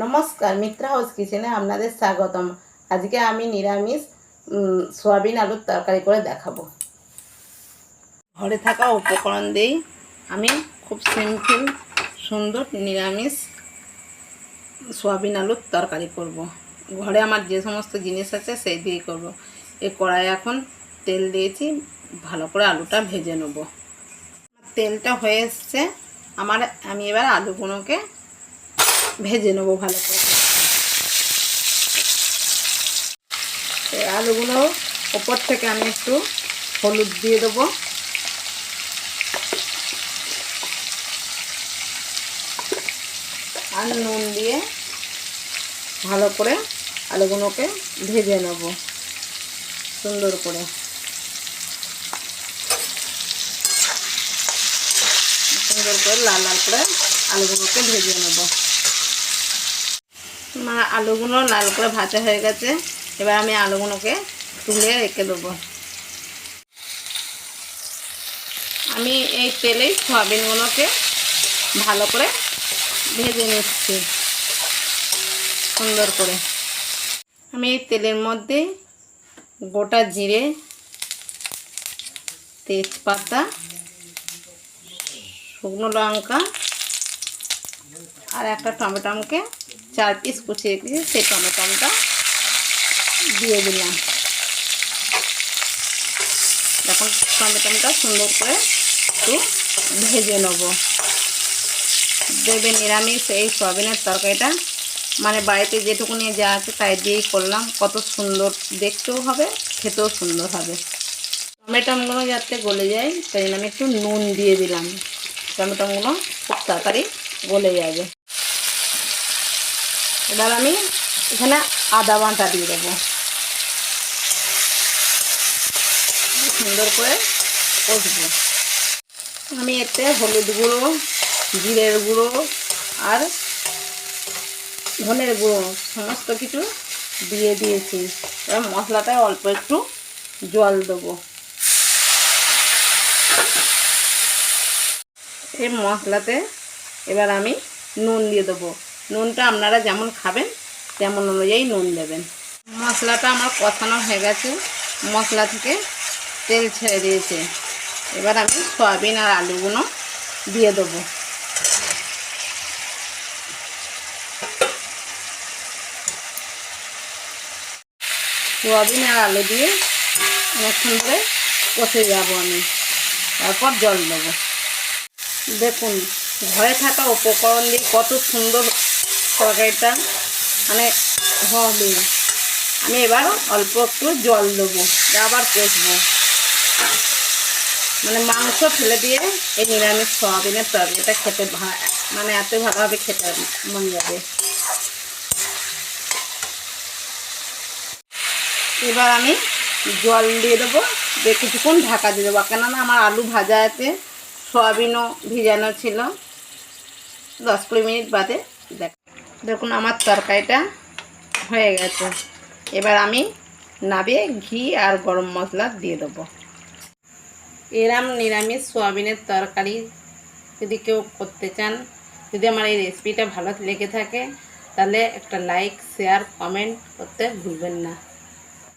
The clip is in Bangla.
নমস্কার মিত্রা হাউস কিচেনে আপনাদের স্বাগতম আজকে আমি নিরামিষ সয়াবিন আলুর তরকারি করে দেখাবো ঘরে থাকা উপকরণ দিয়েই আমি খুব সিম্পল সুন্দর নিরামিষ সয়াবিন আলুর তরকারি করব। ঘরে আমার যে সমস্ত জিনিস আছে সেই দিয়েই করব। এই কড়াই এখন তেল দিয়েছি, ভালো করে আলুটা ভেজে নেব তেলটা হয়ে এসছে আমার, আমি এবার আলুগুলোকে ভেজে নেব ভালো করে। এই আলুগুলো ওপর থেকে আমি একটু হলুদ দিয়ে দেবো। আর নুন দিয়ে ভালো করে আলুগুলোকে ভেজে নেব। সুন্দর করে। সুন্দর করে লাল লাল করে আলুগুলোকে ভেজে নেব। মা, আলুগুলো লাল করে ভাজা হয়ে গেছে। এবার আমি আলুগুলোকে তুলে রেখে দেবো। আমি এই তেলেই সয়াবিনগুলোকে ভালো করে ভেজে নিচ্ছি, সুন্দর করে। আমি এই তেলের মধ্যে গোটা জিরে, তেজপাতা, শুকনো লঙ্কা, আর একটা টমেটোমকে চার পিস কুচিয়ে রেখেছি সেই টমেটোমটা দিয়ে দিলাম। এখন টমেটোমটা সুন্দর করে একটু ভেজে নেব। দেবে নিরামিষ এই সয়াবিনের তরকারিটা। মানে বাড়িতে যেটুকুনি যা আছে তাই দিয়েই করলাম। কত সুন্দর দেখতেও হবে, খেতেও সুন্দর হবে। টমেটোগুলো যাতে গলে যায়, তাই জন্য আমি একটু নুন দিয়ে দিলাম। টমেটোগুলো খুব তাড়াতাড়ি গলে যাবে। এবার আমি এখানে আদা বাঁটা দিয়ে দেবো। সুন্দর করে কষবো। আমি এতে হলুদ গুঁড়ো, জিরের গুঁড়ো আর ধনের গুঁড়ো সমস্ত কিছু দিয়ে দিয়েছি। এবার মশলাটায় অল্প একটু জল দেবো। এই মশলাতে এবার আমি নুন দিয়ে দেবো। নুনটা আপনারা যেমন খাবেন, তেমন অনুযায়ী নুন দেবেন। মশলাটা আমার কষানো হয়ে গেছে, মশলা থেকে তেল ছেড়ে দিয়েছে। এবার আমি সয়াবিন আর আলুগুলো দিয়ে দেবো। সয়াবিন আর আলু দিয়ে অনেকক্ষণ ধরে কষে যাব আমি, তারপর জল দেবো। দেখুন, ঘরে থাকা উপকরণ দিয়ে কত সুন্দর তরকারিটা মানে হবে আমি এবার অল্প একটু জল দেবো আবার কষবো। মানে মাংস ফেলে দিয়ে এই নিরামিষ সয়াবিনের তরকারিটা খেতে ভা- মানে এত ভালোভাবে খেতে মন যাবে। এবার আমি জল দিয়ে দেবো, দিয়ে কিছুক্ষণ ঢাকা দিয়ে দেবো। কেননা আমার আলু ভাজা আছে, সয়াবিনও ভিজানো ছিল। দশ কুড়ি মিনিট বাদে দেখুন আমার তরকারিটা হয়ে গেছে। এবার আমি নাবিয়ে ঘি আর গরম মশলা দিয়ে দেবো। এরাম নিরামিষ সোয়াবিনের তরকারি যদি কেউ করতে চান, যদি আমার এই রেসিপিটা ভালো লেগে থাকে, তাহলে একটা লাইক শেয়ার কমেন্ট করতে ভুলবেন না।